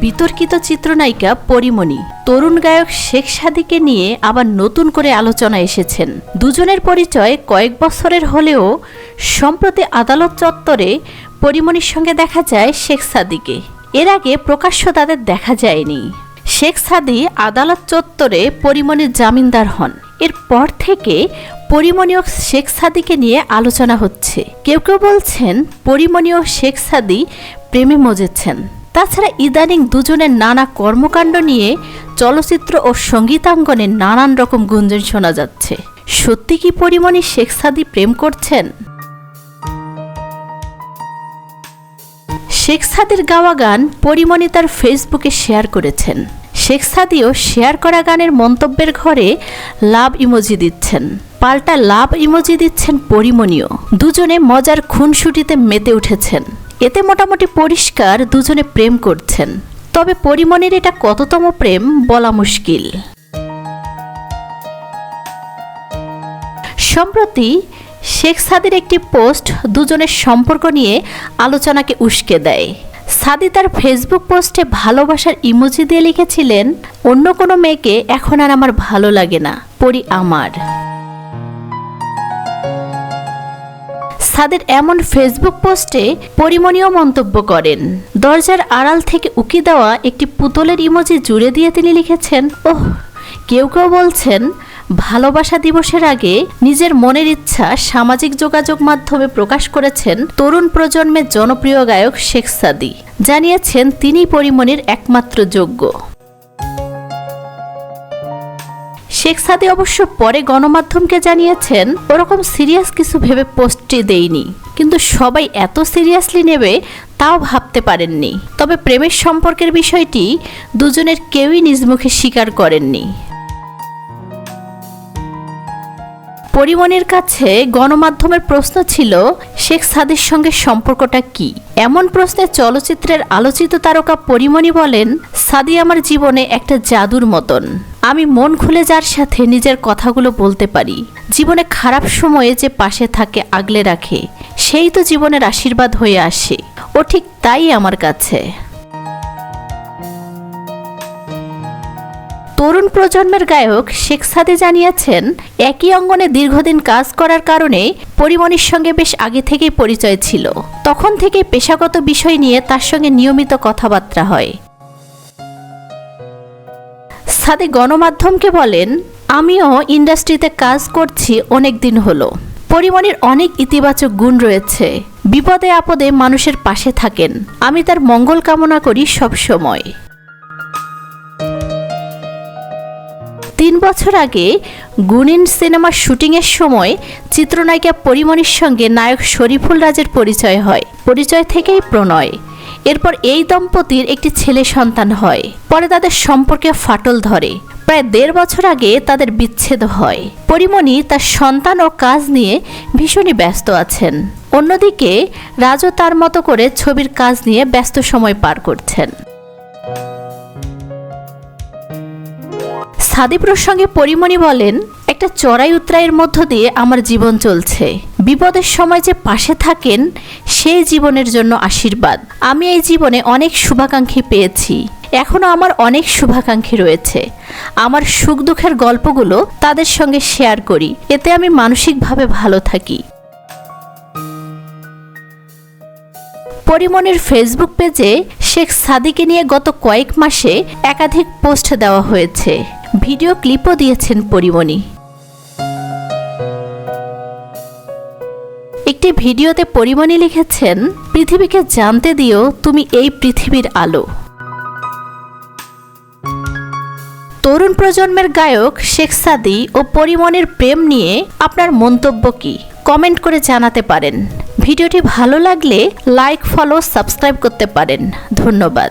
বিতর্কিত চিত্রনায়িকা পরিমণি। তরুণ গায়ক শেখ সাদিকে নিয়ে আবার নতুন করে আলোচনা এসেছেন। দুজনের পরিচয় কয়েক বছরের হলেও সম্প্রতি আদালত চত্বরে পরিমণির সঙ্গে দেখা যায় শেখ সাদিকে। এর আগে প্রকাশ্য তাদের দেখা যায়নি। শেখ সাদি আদালত চত্বরে পরিমণির জামিনদার হন। এরপর থেকে পরিমণি ও শেখ সাদিকে নিয়ে আলোচনা হচ্ছে। কেউ কেউ বলছেন পরিমণি ও শেখ সাদি প্রেমে মজেছেন। তাছাড়া ইদানিং দুজনের নানা কর্মকাণ্ড নিয়ে চলচ্চিত্র ও সঙ্গীতাঙ্গনে নানান রকম গুঞ্জন শোনা যাচ্ছে। সত্যি কি পরিমণি শেখ সাদি প্রেম করছেন? শেখ সাদির গাওয়া গান পরিমণি তার ফেসবুকে শেয়ার করেছেন। শেখ সাদিও শেয়ার করা গানের মন্তব্যের ঘরে লাভ ইমোজি দিচ্ছেন। পাল্টা লাভ ইমোজি দিচ্ছেন পরিমণিও। দুজনে মজার খুনসুটিতে মেতে উঠেছেন। এতে মোটামুটি পরিষ্কার দুজনে প্রেম করছেন। তবে পরিমণির এটা কততম প্রেম বলা মুশকিল। সম্প্রতি শেখ সাদির একটি পোস্ট দুজনের সম্পর্ক নিয়ে আলোচনাকে উস্কে দেয়। সাদি তার ফেসবুক পোস্টে ভালোবাসার ইমোজি দিয়ে লিখেছিলেন, অন্য কোনো মেয়েকে এখন আর আমার ভালো লাগে না, পরি আমার। সাদের এমন ফেসবুক পোস্টে পরিমণীয় মন্তব্য করেন। দরজার আড়াল থেকে উকি দেওয়া একটি পুতলের ইমোজি জুড়ে দিয়ে তিনি লিখেছেন, ওহ, কেউ কেউ বলছেন, ভালোবাসা দিবসের আগে নিজের মনের ইচ্ছা সামাজিক যোগাযোগ মাধ্যমে প্রকাশ করেছেন তরুণ প্রজন্মের জনপ্রিয় গায়ক শেখ সাদি। জানিয়েছেন তিনি পরিমণির একমাত্র যোগ্য। শেখ সাদি অবশ্য পরে গণমাধ্যমকে জানিয়েছেন, ওরকম সিরিয়াস কিছু ভেবে পোস্টটি দেইনি কিন্তু সবাই এত সিরিয়াসলি নেবে, তাও ভাবতে পারেননি। তবে প্রেমের সম্পর্কের বিষয়টি দুজনের কেউই নিজ মুখে স্বীকার করেননি। পরিমণির কাছে গণমাধ্যমের প্রশ্ন ছিল, শেখ সাদির সঙ্গে সম্পর্কটা কি? এমন প্রশ্নে চলচ্চিত্রের আলোচিত তারকা পরিমণি বলেন, সাদি আমার জীবনে একটা জাদুর মতন। আমি মন খুলে যার সাথে নিজের কথাগুলো বলতে পারি। জীবনে খারাপ সময়ে যে পাশে থাকে আগলে রাখে, সেই তো জীবনের আশীর্বাদ হয়ে আসে। ও ঠিক তাই আমার কাছে। তরুণ প্রজন্মের গায়ক শেখ সাদে জানিয়েছেন, একই অঙ্গনে দীর্ঘদিন কাজ করার কারণে পরিমণির সঙ্গে বেশ আগে থেকেই পরিচয় ছিল। তখন থেকে পেশাগত বিষয় নিয়ে তার সঙ্গে নিয়মিত কথাবার্তা হয়। সাদি গণমাধ্যমকে বলেন, আমিও ইন্ডাস্ট্রিতে কাজ করছি অনেক দিন হলো। পরিমণির অনেক ইতিবাচক গুণ রয়েছে। বিপদে আপদে মানুষের পাশে থাকেন। আমি তার মঙ্গল কামনা করি সব সময়। তিন বছর আগে গুনিন সিনেমার শুটিংয়ের সময় চিত্রনায়িকা পরিমণির সঙ্গে নায়ক শরীফুল রাজের পরিচয় হয়। পরিচয় থেকেই প্রণয়। এরপর এই দম্পতির একটি ছেলে সন্তান হয়। পরে তাদের সম্পর্কে ফাটল ধরে। প্রায় দেড় বছর আগে তাদের বিচ্ছেদ হয়। পরিমণি তার সন্তান ও কাজ নিয়ে ভীষণই ব্যস্ত আছেন। অন্যদিকে রাজও তার মতো করে ছবির কাজ নিয়ে ব্যস্ত সময় পার করছেন। সাদি প্রসঙ্গে পরিমণি বলেন, একটা চড়াই উতরাইয়ের মধ্য দিয়ে আমার জীবন চলছে। বিপদের সময় যে পাশে থাকেন, সেই জীবনের জন্য আশীর্বাদ। আমি এই জীবনে অনেক শুভাকাঙ্ক্ষী পেয়েছি। এখনও আমার অনেক শুভাকাঙ্ক্ষী রয়েছে। আমার সুখ দুঃখের গল্পগুলো তাদের সঙ্গে শেয়ার করি। এতে আমি মানসিকভাবে ভালো থাকি। পরিমণির ফেসবুক পেজে শেখ সাদিকে নিয়ে গত কয়েক মাসে একাধিক পোস্ট দেওয়া হয়েছে। ভিডিও ক্লিপও দিয়েছেন পরিমণি একটি ভিডিওতে পরিমণি লিখেছেন, পৃথিবীকে জানতে দিও তুমি এই পৃথিবীর আলো। তরুণ প্রজন্মের গায়ক শেখ সাদি ও পরিমণির প্রেম নিয়ে আপনার মন্তব্য কি? কমেন্ট করে জানাতে পারেন। ভিডিওটি ভালো লাগলে লাইক, ফলো, সাবস্ক্রাইব করতে পারেন। ধন্যবাদ।